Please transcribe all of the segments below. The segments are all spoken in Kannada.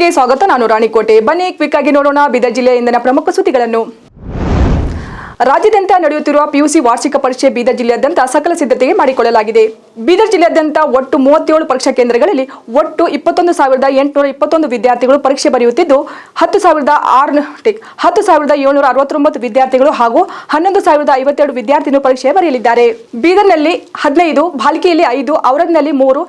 ನ್ಯೂಸ್ಗೆ ಸ್ವಾಗತ. ನಾನು ರಾಣಿಕೋಟೆ. ಬನ್ನಿ ಕ್ವಿಕ್ ಆಗಿ ನೋಡೋಣ ಬೀದರ್ ಜಿಲ್ಲೆಯ ಇಂದಿನ ಪ್ರಮುಖ ಸುದ್ದಿಗಳನ್ನು. ರಾಜ್ಯಾದ್ಯಂತ ನಡೆಯುತ್ತಿರುವ ಪಿಯುಸಿ ವಾರ್ಷಿಕ ಪರೀಕ್ಷೆ ಬೀದರ್ ಜಿಲ್ಲೆಯಾದ್ಯಂತ ಸಕಲ ಸಿದ್ಧತೆಗೆ ಮಾಡಿಕೊಳ್ಳಲಾಗಿದೆ. ಬೀದರ್ ಜಿಲ್ಲೆಯಾದ್ಯಂತ ಒಟ್ಟು ಮೂವತ್ತೇಳು ಪರೀಕ್ಷಾ ಕೇಂದ್ರಗಳಲ್ಲಿ ಒಟ್ಟು ಇಪ್ಪತ್ತೊಂದು ಸಾವಿರದ ಎಂಟುನೂರ ಇಪ್ಪತ್ತೊಂದು ವಿದ್ಯಾರ್ಥಿಗಳು ಪರೀಕ್ಷೆ ಬರೆಯುತ್ತಿದ್ದು, ಹತ್ತು ಸಾವಿರದ ಆರು ಹತ್ತು ಸಾವಿರದ ಏಳ್ನೂರ ಅರವತ್ತೊಂಬತ್ತು ವಿದ್ಯಾರ್ಥಿಗಳು ಹಾಗೂ ಹನ್ನೊಂದು ಸಾವಿರದ ಐವತ್ತೆರಡು ವಿದ್ಯಾರ್ಥಿಗಳು ಪರೀಕ್ಷೆ ಬರೆಯಲಿದ್ದಾರೆ. ಬೀದರ್ನಲ್ಲಿ ಹದಿನೈದು ಭಾಲ್ಕಿಯಲ್ಲಿ ಐದು ಔರದ್ನಲ್ಲಿ ಮೂರು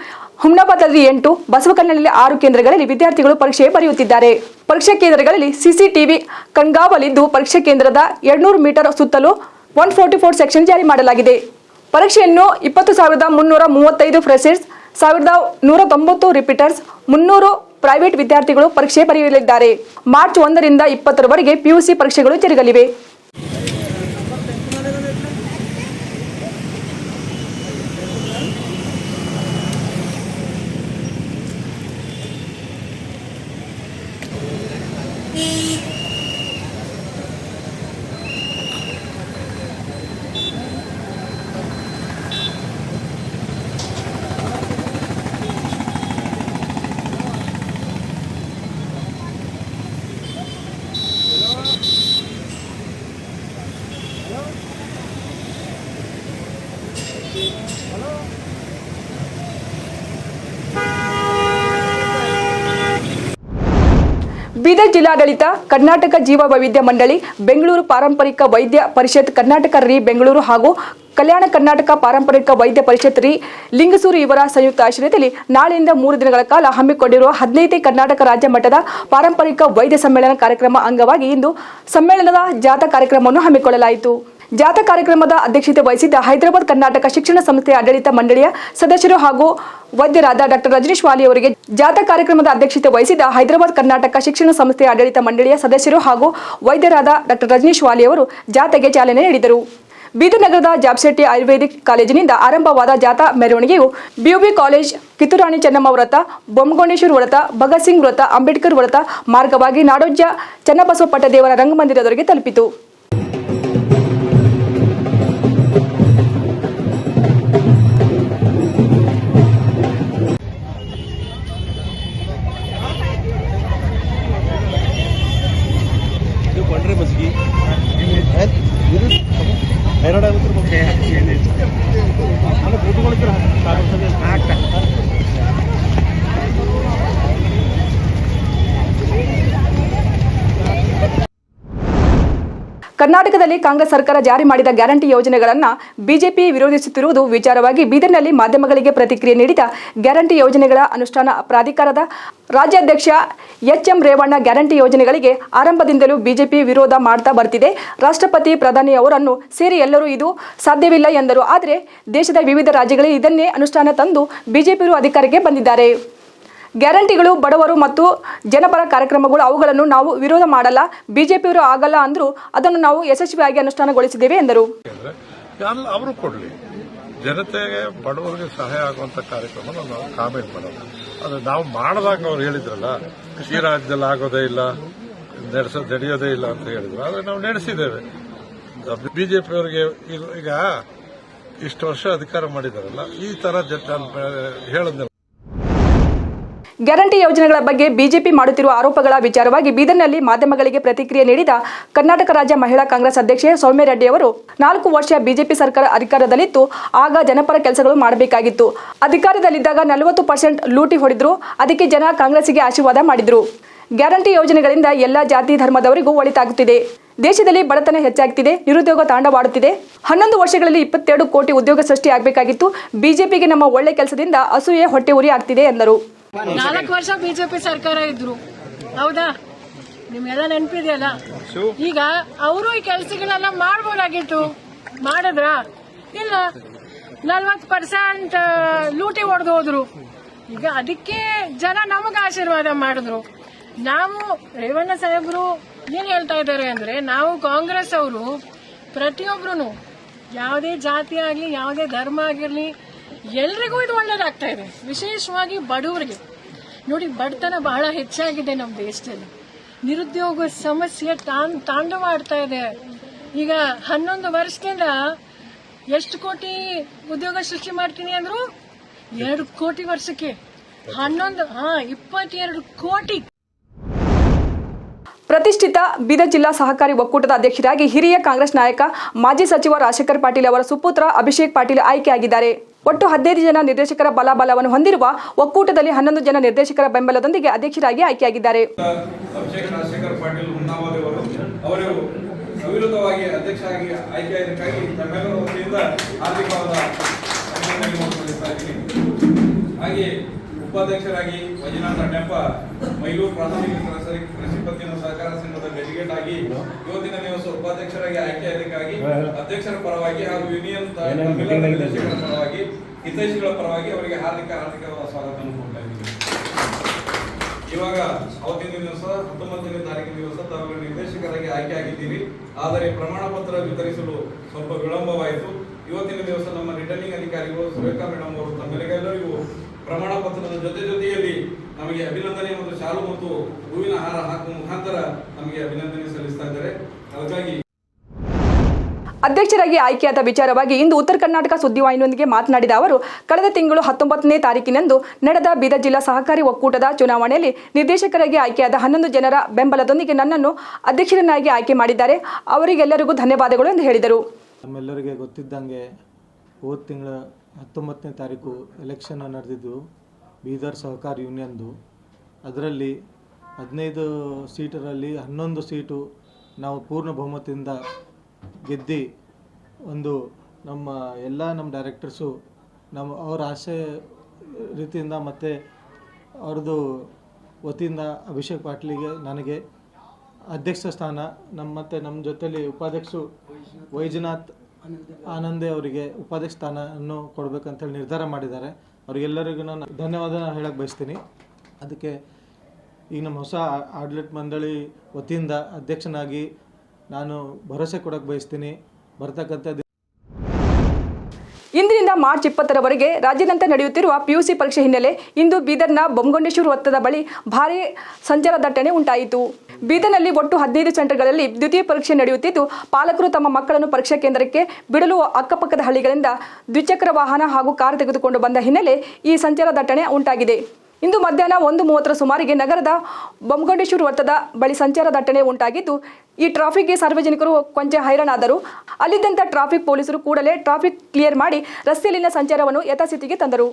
ಹುಮ್ನಾಬಾದ್ನಲ್ಲಿ ಎಂಟು ಬಸವಕಲ್ಯಾಣದಲ್ಲಿ ಆರು ಕೇಂದ್ರಗಳಲ್ಲಿ ವಿದ್ಯಾರ್ಥಿಗಳು ಪರೀಕ್ಷೆ ಬರೆಯುತ್ತಿದ್ದಾರೆ. ಪರೀಕ್ಷಾ ಕೇಂದ್ರಗಳಲ್ಲಿ ಸಿಸಿಟಿವಿ ಕಣ್ಗಾವಲಿದ್ದು ಪರೀಕ್ಷಾ ಕೇಂದ್ರದ ಎರಡ್ನೂರು ಮೀಟರ್ ಸುತ್ತಲೂ ಒನ್ ಫೋರ್ಟಿ ಫೋರ್ ಸೆಕ್ಷನ್ ಜಾರಿ ಮಾಡಲಾಗಿದೆ. ಪರೀಕ್ಷೆಯನ್ನು ಇಪ್ಪತ್ತು ಸಾವಿರದ ಮುನ್ನೂರ ಮೂವತ್ತೈದು ಫ್ರೆಷರ್ಸ್, ಸಾವಿರದ ನೂರ ತೊಂಬತ್ತು ರಿಪೀಟರ್ಸ್, ಮುನ್ನೂರು ಪ್ರೈವೇಟ್ ವಿದ್ಯಾರ್ಥಿಗಳು ಪರೀಕ್ಷೆ ಬರೆಯಲಿದ್ದಾರೆ. ಮಾರ್ಚ್ ಒಂದರಿಂದ ಇಪ್ಪತ್ತರವರೆಗೆ ಪಿಯುಸಿ ಪರೀಕ್ಷೆಗಳು ಜರುಗಲಿವೆ. ಬೀದರ್ ಜಿಲ್ಲಾಡಳಿತ ಕರ್ನಾಟಕ ಜೀವ ವೈವಿಧ್ಯ ಮಂಡಳಿ, ಬೆಂಗಳೂರು ಪಾರಂಪರಿಕ ವೈದ್ಯ ಪರಿಷತ್ ಕರ್ನಾಟಕ ರೀ ಬೆಂಗಳೂರು ಹಾಗೂ ಕಲ್ಯಾಣ ಕರ್ನಾಟಕ ಪಾರಂಪರಿಕ ವೈದ್ಯ ಪರಿಷತ್ ರೀ ಲಿಂಗಸೂರು ಇವರ ಸಂಯುಕ್ತ ಆಶ್ರಯದಲ್ಲಿ ನಾಳೆಯಿಂದ ಮೂರು ದಿನಗಳ ಕಾಲ ಹಮ್ಮಿಕೊಂಡಿರುವ ಹದಿನೈದೇ ಕರ್ನಾಟಕ ರಾಜ್ಯ ಮಟ್ಟದ ಪಾರಂಪರಿಕ ವೈದ್ಯ ಸಮ್ಮೇಳನ ಕಾರ್ಯಕ್ರಮ ಅಂಗವಾಗಿ ಇಂದು ಸಮ್ಮೇಳನದ ಜಾಥಾ ಕಾರ್ಯಕ್ರಮವನ್ನು ಹಮ್ಮಿಕೊಳ್ಳಲಾಯಿತು. ಜಾಥಾ ಕಾರ್ಯಕ್ರಮದ ಅಧ್ಯಕ್ಷತೆ ವಹಿಸಿದ್ದ ಹೈದರಾಬಾದ್ ಕರ್ನಾಟಕ ಶಿಕ್ಷಣ ಸಂಸ್ಥೆಯ ಆಡಳಿತ ಮಂಡಳಿಯ ಸದಸ್ಯರು ಹಾಗೂ ವೈದ್ಯರಾದ ಡಾಕ್ಟರ್ ರಜನೀಶ್ ವಾಲಿ ಅವರಿಗೆ ಜಾಥಾ ಕಾರ್ಯಕ್ರಮದ ಅಧ್ಯಕ್ಷತೆ ವಹಿಸಿದ್ದ ಹೈದರಾಬಾದ್ ಕರ್ನಾಟಕ ಶಿಕ್ಷಣ ಸಂಸ್ಥೆಯ ಆಡಳಿತ ಮಂಡಳಿಯ ಸದಸ್ಯರು ಹಾಗೂ ವೈದ್ಯರಾದ ಡಾಕ್ಟರ್ ರಜನೀಶ್ ವಾಲಿ ಅವರು ಜಾಥಾಗೆ ಚಾಲನೆ ನೀಡಿದರು. ಬೀದರ್ ನಗರದ ಜಾಬ್ಶೆಟ್ಟಿ ಆಯುರ್ವೇದಿಕ್ ಕಾಲೇಜಿನಿಂದ ಆರಂಭವಾದ ಜಾಥಾ ಮೆರವಣಿಗೆಯು ಬಿಯುಬಿ ಕಾಲೇಜ್ ಕಿತ್ತೂರಾಣಿ ಚೆನ್ನಮ್ಮ ವೃತ್ತ ಬೊಮ್ಮಗೊಂಡೇಶ್ವರ ವ್ರತ ಭಗತ್ ಸಿಂಗ್ ವೃತ್ತ, ಅಂಬೇಡ್ಕರ್ ವೃತ್ತ ಮಾರ್ಗವಾಗಿ ನಾಡೋಜ್ಯ ಚನ್ನಬಸವ ಪಟ್ಟದೇವರ ರಂಗಮಂದಿರದವರೆಗೆ ತಲುಪಿತು. ಹೈರಾಣ ಆಗುತ್ತೆ ಕರ್ನಾಟಕದಲ್ಲಿ ಕಾಂಗ್ರೆಸ್ ಸರ್ಕಾರ ಜಾರಿ ಮಾಡಿದ ಗ್ಯಾರಂಟಿ ಯೋಜನೆಗಳನ್ನು ಬಿಜೆಪಿ ವಿರೋಧಿಸುತ್ತಿರುವುದು ವಿಚಾರವಾಗಿ ಬೀದರ್ನಲ್ಲಿ ಮಾಧ್ಯಮಗಳಿಗೆ ಪ್ರತಿಕ್ರಿಯೆ ನೀಡಿದ ಗ್ಯಾರಂಟಿ ಯೋಜನೆಗಳ ಅನುಷ್ಠಾನ ಪ್ರಾಧಿಕಾರದ ರಾಜ್ಯಾಧ್ಯಕ್ಷ ಎಚ್ ಎಂ ರೇವಣ್ಣ ಗ್ಯಾರಂಟಿ ಯೋಜನೆಗಳಿಗೆ ಆರಂಭದಿಂದಲೂ ಬಿಜೆಪಿ ವಿರೋಧ ಮಾಡ್ತಾ ಬರ್ತಿದೆ. ರಾಷ್ಟ್ರಪತಿ ಪ್ರಧಾನಿ ಅವರನ್ನು ಸೇರಿ ಎಲ್ಲರೂ ಇದು ಸಾಧ್ಯವಿಲ್ಲ ಎಂದರು. ಆದರೆ ದೇಶದ ವಿವಿಧ ರಾಜ್ಯಗಳಲ್ಲಿ ಇದನ್ನೇ ಅನುಷ್ಠಾನ ತಂದು ಬಿಜೆಪಿಯರು ಅಧಿಕಾರಕ್ಕೆ ಬಂದಿದ್ದಾರೆ. ಗ್ಯಾರಂಟಿಗಳು, ಬಡವರು ಮತ್ತು ಜನಪರ ಕಾರ್ಯಕ್ರಮಗಳು, ಅವುಗಳನ್ನು ನಾವು ವಿರೋಧ ಮಾಡಲ್ಲ. ಬಿಜೆಪಿಯವರು ಆಗಲ್ಲ ಅಂದರೂ ಅದನ್ನು ನಾವು ಯಶಸ್ವಿಯಾಗಿ ಅನುಷ್ಠಾನಗೊಳಿಸಿದ್ದೇವೆ ಎಂದರು. ಅವರು ಕೊಡಲಿ. ಜನತೆಗೆ, ಬಡವರಿಗೆ ಸಹಾಯ ಆಗುವಂತ ಕಾರ್ಯಕ್ರಮ ನಾವು ಕಾಮೆಂಟ್ ಅದು ನಾವು ಮಾಡಿದಾಗ ಅವ್ರು ಹೇಳಿದ್ರಲ್ಲ ಕೃಷಿ ರಾಜ್ಯದಲ್ಲಿ ಆಗೋದೇ ಇಲ್ಲ, ನಡೆಸ, ನಡೆಯೋದೇ ಇಲ್ಲ ಅಂತ ಹೇಳಿದ್ರು. ಆದ್ರೆ ನಾವು ನಡೆಸಿದ್ದೇವೆ. ಬಿಜೆಪಿ ಅವರಿಗೆ ಈಗ ಇಷ್ಟು ವರ್ಷ ಅಧಿಕಾರ ಮಾಡಿದಾರಲ್ಲ, ಈ ತರ ಹೇಳಿದ್ನಲ್ಲ ಗ್ಯಾರಂಟಿ ಯೋಜನೆಗಳ ಬಗ್ಗೆ ಬಿಜೆಪಿ ಮಾಡುತ್ತಿರುವ ಆರೋಪಗಳ ವಿಚಾರವಾಗಿ ಬೀದರ್ನಲ್ಲಿ ಮಾಧ್ಯಮಗಳಿಗೆ ಪ್ರತಿಕ್ರಿಯೆ ನೀಡಿದ ಕರ್ನಾಟಕ ರಾಜ್ಯ ಮಹಿಳಾ ಕಾಂಗ್ರೆಸ್ ಅಧ್ಯಕ್ಷೆ ಸೌಮ್ಯ ರೆಡ್ಡಿ ಅವರು, ನಾಲ್ಕು ವರ್ಷ ಬಿಜೆಪಿ ಸರ್ಕಾರ ಅಧಿಕಾರದಲ್ಲಿತ್ತು, ಆಗ ಜನಪರ ಕೆಲಸಗಳು ಮಾಡಬೇಕಾಗಿತ್ತು. ಅಧಿಕಾರದಲ್ಲಿದ್ದಾಗ ನಲವತ್ತು ಪರ್ಸೆಂಟ್ ಲೂಟಿ ಹೊಡೆದ್ರು, ಅದಕ್ಕೆ ಜನ ಕಾಂಗ್ರೆಸ್ಗೆ ಆಶೀರ್ವಾದ ಮಾಡಿದ್ರು. ಗ್ಯಾರಂಟಿ ಯೋಜನೆಗಳಿಂದ ಎಲ್ಲ ಜಾತಿ ಧರ್ಮದವರಿಗೂ ಒಳಿತಾಗುತ್ತಿದೆ. ದೇಶದಲ್ಲಿ ಬಡತನ ಹೆಚ್ಚಾಗ್ತಿದೆ, ನಿರುದ್ಯೋಗ ತಾಂಡವಾಡುತ್ತಿದೆ. ಹನ್ನೊಂದು ವರ್ಷಗಳಲ್ಲಿ ಇಪ್ಪತ್ತೆರಡು ಕೋಟಿ ಉದ್ಯೋಗ ಸೃಷ್ಟಿಯಾಗಬೇಕಾಗಿತ್ತು. ಬಿಜೆಪಿಗೆ ನಮ್ಮ ಒಳ್ಳೆ ಕೆಲಸದಿಂದ ಅಸೂಯೆ ಹೊಟ್ಟೆ ಉರಿ ಆಗ್ತಿದೆ ಎಂದರು. ನಾಲ್ಕು ವರ್ಷ ಬಿಜೆಪಿ ಸರ್ಕಾರ ಇದ್ರು. ಹೌದಾ? ನಿಮ್ಗೆಲ್ಲ ನೆನಪಿದೆಯಲ್ಲ? ಈಗ ಅವರು ಈ ಕೆಲಸಗಳೆಲ್ಲ ಮಾಡ್ಬೋದಾಗಿತ್ತು. ಮಾಡಿದ್ರ? ಇಲ್ಲ. ನಲ್ವತ್ತು ಪರ್ಸೆಂಟ್ ಲೂಟಿ ಹೊಡೆದು ಹೋದ್ರು. ಈಗ ಅದಕ್ಕೆ ಜನ ನಮಗ ಆಶೀರ್ವಾದ ಮಾಡಿದ್ರು. ನಾವು ರೇವಣ್ಣ ಸಾಹೇಬ್ರು ಏನ್ ಹೇಳ್ತಾ ಇದ್ದಾರೆ ಅಂದ್ರೆ ನಾವು ಕಾಂಗ್ರೆಸ್ ಅವರು ಪ್ರತಿಯೊಬ್ರು ಯಾವುದೇ ಜಾತಿ ಆಗಲಿ ಯಾವುದೇ ಧರ್ಮ ಆಗಿರ್ಲಿ ಎಲ್ರಿಗೂ ಇದು ಒಳ್ಳೇದಾಗ್ತಾ ಇದೆ. ವಿಶೇಷವಾಗಿ ಬಡವರಿಗೆ. ನೋಡಿ, ಬಡತನ ಬಹಳ ಹೆಚ್ಚಾಗಿದೆ ನಮ್ಮ ದೇಶದಲ್ಲಿ. ನಿರುದ್ಯೋಗ ಸಮಸ್ಯೆ ತಾನ್ ತಾಂಡವಾಡ್ತಾ ಇದೆ. ಈಗ ಹನ್ನೊಂದು ವರ್ಷದಿಂದ ಎಷ್ಟು ಕೋಟಿ ಉದ್ಯೋಗ ಸೃಷ್ಟಿ ಮಾಡ್ತೀನಿ ಅಂದ್ರು? ಎರಡು ಕೋಟಿ ವರ್ಷಕ್ಕೆ. ಹನ್ನೊಂದು, ಹಾ, ಇಪ್ಪತ್ತೆರಡು ಕೋಟಿ. ಪ್ರತಿಷ್ಠಿತ ಬೀದರ್ ಜಿಲ್ಲಾ ಸಹಕಾರಿ ಒಕ್ಕೂಟದ ಅಧ್ಯಕ್ಷರಾಗಿ ಹಿರಿಯ ಕಾಂಗ್ರೆಸ್ ನಾಯಕ ಮಾಜಿ ಸಚಿವ ರಾಜಶೇಖರ್ ಪಾಟೀಲ್ ಅವರ ಸುಪುತ್ರ ಅಭಿಷೇಕ್ ಪಾಟೀಲ್ ಆಯ್ಕೆಯಾಗಿದ್ದಾರೆ. ಒಟ್ಟು ಹದಿನೈದು ಜನ ನಿರ್ದೇಶಕರ ಬಲಾಬಲವನ್ನು ಹೊಂದಿರುವ ಒಕ್ಕೂಟದಲ್ಲಿ ಹನ್ನೊಂದು ಜನ ನಿರ್ದೇಶಕರ ಬೆಂಬಲದೊಂದಿಗೆ ಅಧ್ಯಕ್ಷರಾಗಿ ಆಯ್ಕೆಯಾಗಿದ್ದಾರೆ. ಉಪಾಧ್ಯಕ್ಷರಾಗಿ ವೈಜನಾಥ ಅಡ್ಡಪ್ಪ ಮೈಲೂರು ಪ್ರಾಥಮಿಕ ಸರಕಾರಿ ಇವತ್ತಿನ ದಿವಸ ಉಪಾಧ್ಯಕ್ಷರಾಗಿ ಆಯ್ಕೆಯಾದಕ್ಕಾಗಿ ಅಧ್ಯಕ್ಷರ ಪರವಾಗಿ ಹಾಗೂ ಯೂನಿಯನ್ ನಿರ್ದೇಶಕರ ಪರವಾಗಿ ಹಿತೈಷಿಗಳ ಪರವಾಗಿ ಅವರಿಗೆ ಹಾರ್ದಿಕ ಹಾರ್ದಿಕವಾದ ಸ್ವಾಗತವನ್ನು ಕೊಡ್ತಾ ಇದ್ದೀವಿ. ಇವಾಗ ಅವತ್ತಿನ ದಿವಸ ಹತ್ತೊಂಬತ್ತನೇ ತಾರೀಕಿನ ದಿವಸ ತಾವು ನಿರ್ದೇಶಕರಾಗಿ ಆಯ್ಕೆ ಆಗಿದ್ದೀರಿ ಆದರೆ ಪ್ರಮಾಣ ಪತ್ರ ವಿತರಿಸಲು ಸ್ವಲ್ಪ ವಿಳಂಬವಾಯಿತು. ಇವತ್ತಿನ ದಿವಸ ನಮ್ಮ ರಿಟರ್ನಿಂಗ್ ಅಧಿಕಾರಿಗಳು ಸುರೇಖಾ ಮೇಡಮ್ ಅವರು ತಮ್ಮೆಲ್ಲರಿಗೂ ಪ್ರಮಾಣ ಪತ್ರದ ಜೊತೆ ಜೊತೆಯಲ್ಲಿ ನಮಗೆ ಅಭಿನಂದನೆ ಮತ್ತು ಶಾಲು ಮತ್ತು ಹೂವಿನ ಹಾರ ಹಾಕುವ ಮುಖಾಂತರ ನಮಗೆ ಅಭಿನಂದನೆ ಸಲ್ಲಿಸ್ತಾ ಇದ್ದಾರೆ. ಹಾಗಾಗಿ ಅಧ್ಯಕ್ಷರಾಗಿ ಆಯ್ಕೆಯಾದ ವಿಚಾರವಾಗಿ ಇಂದು ಉತ್ತರ ಕರ್ನಾಟಕ ಸುದ್ದಿವಾಹಿನಿಯೊಂದಿಗೆ ಮಾತನಾಡಿದ ಅವರು ಕಳೆದ ತಿಂಗಳು ಹತ್ತೊಂಬತ್ತನೇ ತಾರೀಕಿನಂದು ನಡೆದ ಬೀದರ್ ಜಿಲ್ಲಾ ಸಹಕಾರಿ ಒಕ್ಕೂಟದ ಚುನಾವಣೆಯಲ್ಲಿ ನಿರ್ದೇಶಕರಾಗಿ ಆಯ್ಕೆಯಾದ ಹನ್ನೊಂದು ಜನರ ಬೆಂಬಲದೊಂದಿಗೆ ನನ್ನನ್ನು ಅಧ್ಯಕ್ಷರನ್ನಾಗಿ ಆಯ್ಕೆ ಮಾಡಿದ್ದಾರೆ. ಅವರಿಗೆಲ್ಲರಿಗೂ ಧನ್ಯವಾದಗಳು ಎಂದು ಹೇಳಿದರು. ನಮ್ಮೆಲ್ಲರಿಗೆ ಗೊತ್ತಿದ್ದಂಗೆ ಹೋದ ತಿಂಗಳ ಹತ್ತೊಂಬತ್ತನೇ ತಾರೀಕು ಎಲೆಕ್ಷನ್ ನಡೆದಿದ್ದು ಬೀದರ್ ಸಹಕಾರ ಯೂನಿಯನ್ದು. ಅದರಲ್ಲಿ ಹದಿನೈದು ಸೀಟರಲ್ಲಿ ಹನ್ನೊಂದು ಸೀಟು ನಾವು ಪೂರ್ಣ ಬಹುಮತದಿಂದ ಗೆದ್ದು ಒಂದು ನಮ್ಮ ಎಲ್ಲ ನಮ್ಮ ಡೈರೆಕ್ಟರ್ಸು ನಮ್ಮ ಅವರ ಆಸೆ ರೀತಿಯಿಂದ ಮತ್ತು ಅವ್ರದ್ದು ವತಿಯಿಂದ ಅಭಿಷೇಕ್ ಪಾಟ್ಲಿಗೆ ನನಗೆ ಅಧ್ಯಕ್ಷ ಸ್ಥಾನ ನಮ್ಮ ಮತ್ತು ನಮ್ಮ ಜೊತೆಯಲ್ಲಿ ಉಪಾಧ್ಯಕ್ಷರು ವೈಜನಾಥ್ ಆನಂದೇ ಅವರಿಗೆ ಉಪಾಧ್ಯಕ್ಷ ಸ್ಥಾನವನ್ನು ಕೊಡಬೇಕಂತೇಳಿ ನಿರ್ಧಾರ ಮಾಡಿದ್ದಾರೆ. ಅವರಿಗೆಲ್ಲರಿಗೂ ನಾನು ಧನ್ಯವಾದ ಹೇಳಕ್ಕೆ ಬಯಸ್ತೀನಿ. ಅದಕ್ಕೆ ಈಗ ನಮ್ಮ ಹೊಸ ಆಡಳಿತ ಮಂಡಳಿ ವತಿಯಿಂದ ಅಧ್ಯಕ್ಷನಾಗಿ ನಾನು ಭರವಸೆ ಕೊಡಕ್ಕೆ ಬಯಸ್ತೀನಿ. ಬರ್ತಕ್ಕಂಥ ಇಂದಿನಿಂದ ಮಾರ್ಚ್ ಇಪ್ಪತ್ತರವರೆಗೆ ರಾಜ್ಯದಂತೆ ನಡೆಯುತ್ತಿರುವ ಪಿಯುಸಿ ಪರೀಕ್ಷೆ ಹಿನ್ನೆಲೆ ಇಂದು ಬೀದರ್ನ ಬೊಮ್ಮಗೊಂಡೇಶ್ವರ ವೃತ್ತದ ಬಳಿ ಭಾರೀ ಸಂಚಾರ ದಟ್ಟಣೆ ಉಂಟಾಯಿತು. ಬೀದರ್ನಲ್ಲಿ ಒಟ್ಟು ಹದಿನೈದು ಸೆಂಟರ್ಗಳಲ್ಲಿ ದ್ವಿತೀಯ ಪರೀಕ್ಷೆ ನಡೆಯುತ್ತಿದ್ದು, ಪಾಲಕರು ತಮ್ಮ ಮಕ್ಕಳನ್ನು ಪರೀಕ್ಷಾ ಕೇಂದ್ರಕ್ಕೆ ಬಿಡಲು ಅಕ್ಕಪಕ್ಕದ ಹಳ್ಳಿಗಳಿಂದ ದ್ವಿಚಕ್ರ ವಾಹನ ಹಾಗೂ ಕಾರ್ ತೆಗೆದುಕೊಂಡು ಬಂದ ಹಿನ್ನೆಲೆ ಈ ಸಂಚಾರ ದಟ್ಟಣೆ ಉಂಟಾಗಿದೆ. ಇಂದು ಮಧ್ಯಾಹ್ನ ಒಂದು ಮೂವತ್ತರ ಸುಮಾರಿಗೆ ನಗರದ ಬೊಮ್ಮಗೊಂಡೇಶ್ವರ ವೃತ್ತದ ಬಳಿ ಸಂಚಾರ ದಟ್ಟಣೆ ಉಂಟಾಗಿದ್ದು, ಈ ಟ್ರಾಫಿಕ್ಗೆ ಸಾರ್ವಜನಿಕರು ಕೊಂಚ ಹೈರಾಣಾದರು. ಅಲ್ಲಿದ್ದಂಥ ಟ್ರಾಫಿಕ್ ಪೊಲೀಸರು ಕೂಡಲೇ ಟ್ರಾಫಿಕ್ ಕ್ಲಿಯರ್ ಮಾಡಿ ರಸ್ತೆಯಲ್ಲಿನ ಸಂಚಾರವನ್ನು ಯಥಾಸ್ಥಿತಿಗೆ ತಂದರು.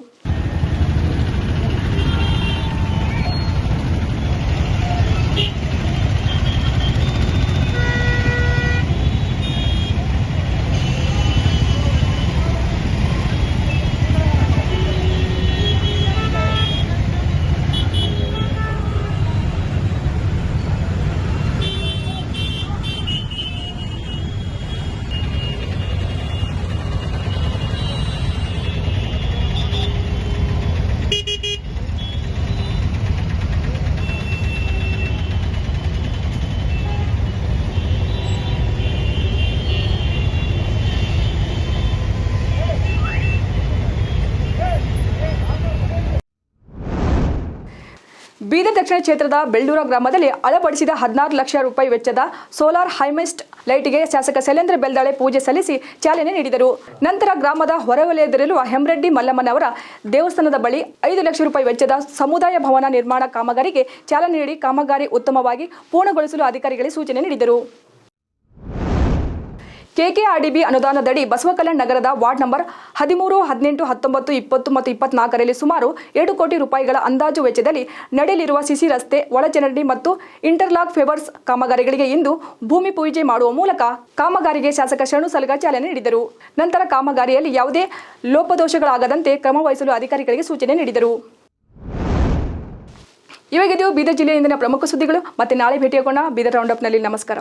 ಬೀದರ್ ದಕ್ಷಿಣ ಕ್ಷೇತ್ರದ ಬೆಳ್ಳೂರ ಗ್ರಾಮದಲ್ಲಿ ಅಳವಡಿಸಿದ ಹದಿನಾರು ಲಕ್ಷ ರೂಪಾಯಿ ವೆಚ್ಚದ ಸೋಲಾರ್ ಹೈಮೆಸ್ಟ್ ಲೈಟ್ಗೆ ಶಾಸಕ ಶೈಲೇಂದ್ರ ಬೆಲ್ದಾಳೆ ಪೂಜೆ ಸಲ್ಲಿಸಿ ಚಾಲನೆ ನೀಡಿದರು. ನಂತರ ಗ್ರಾಮದ ಹೊರವಲಯದಲ್ಲಿರುವ ಹೆಮ್ರೆಡ್ಡಿ ಮಲ್ಲಮ್ಮನವರ ದೇವಸ್ಥಾನದ ಬಳಿ ಐದು ಲಕ್ಷ ರೂಪಾಯಿ ವೆಚ್ಚದ ಸಮುದಾಯ ಭವನ ನಿರ್ಮಾಣ ಕಾಮಗಾರಿಗೆ ಚಾಲನೆ ನೀಡಿ ಕಾಮಗಾರಿ ಉತ್ತಮವಾಗಿ ಪೂರ್ಣಗೊಳಿಸಲು ಅಧಿಕಾರಿಗಳಿಗೆ ಸೂಚನೆ ನೀಡಿದರು. ಕೆಕೆಆರ್ಡಿಬಿ ಅನುದಾನದಡಿ ಬಸವಕಲ್ಯಾಣ ನಗರದ ವಾರ್ಡ್ ನಂಬರ್ ಹದಿಮೂರು, ಹದಿನೆಂಟು, ಹತ್ತೊಂಬತ್ತು, ಇಪ್ಪತ್ತು ಮತ್ತು ಇಪ್ಪತ್ನಾಲ್ಕರಲ್ಲಿ ಸುಮಾರು ಎರಡು ಕೋಟಿ ರೂಪಾಯಿಗಳ ಅಂದಾಜು ವೆಚ್ಚದಲ್ಲಿ ನಡೆಯಲಿರುವ ಸಿಸಿ ರಸ್ತೆ, ಒಳಚರಂಡಿ ಮತ್ತು ಇಂಟರ್ಲಾಕ್ ಫೇವರ್ಸ್ ಕಾಮಗಾರಿಗಳಿಗೆ ಇಂದು ಭೂಮಿ ಪೂಜೆ ಮಾಡುವ ಮೂಲಕ ಕಾಮಗಾರಿಗೆ ಶಾಸಕ ಶರಣು ಸಲಗ ಚಾಲನೆ ನೀಡಿದರು. ನಂತರ ಕಾಮಗಾರಿಯಲ್ಲಿ ಯಾವುದೇ ಲೋಪದೋಷಗಳಾಗದಂತೆ ಕ್ರಮ ವಹಿಸಲು ಅಧಿಕಾರಿಗಳಿಗೆ ಸೂಚನೆ ನೀಡಿದರು. ಇವಾಗಿದ್ದು ಬೀದರ್ ಜಿಲ್ಲೆಯಿಂದಿನ ಪ್ರಮುಖ ಸುದ್ದಿಗಳು. ಮತ್ತೆ ನಾಳೆ ಭೇಟಿಯಾಗೋಣ. ಬೀದರ್ ರೌಂಡಪ್ನಲ್ಲಿ ನಮಸ್ಕಾರ.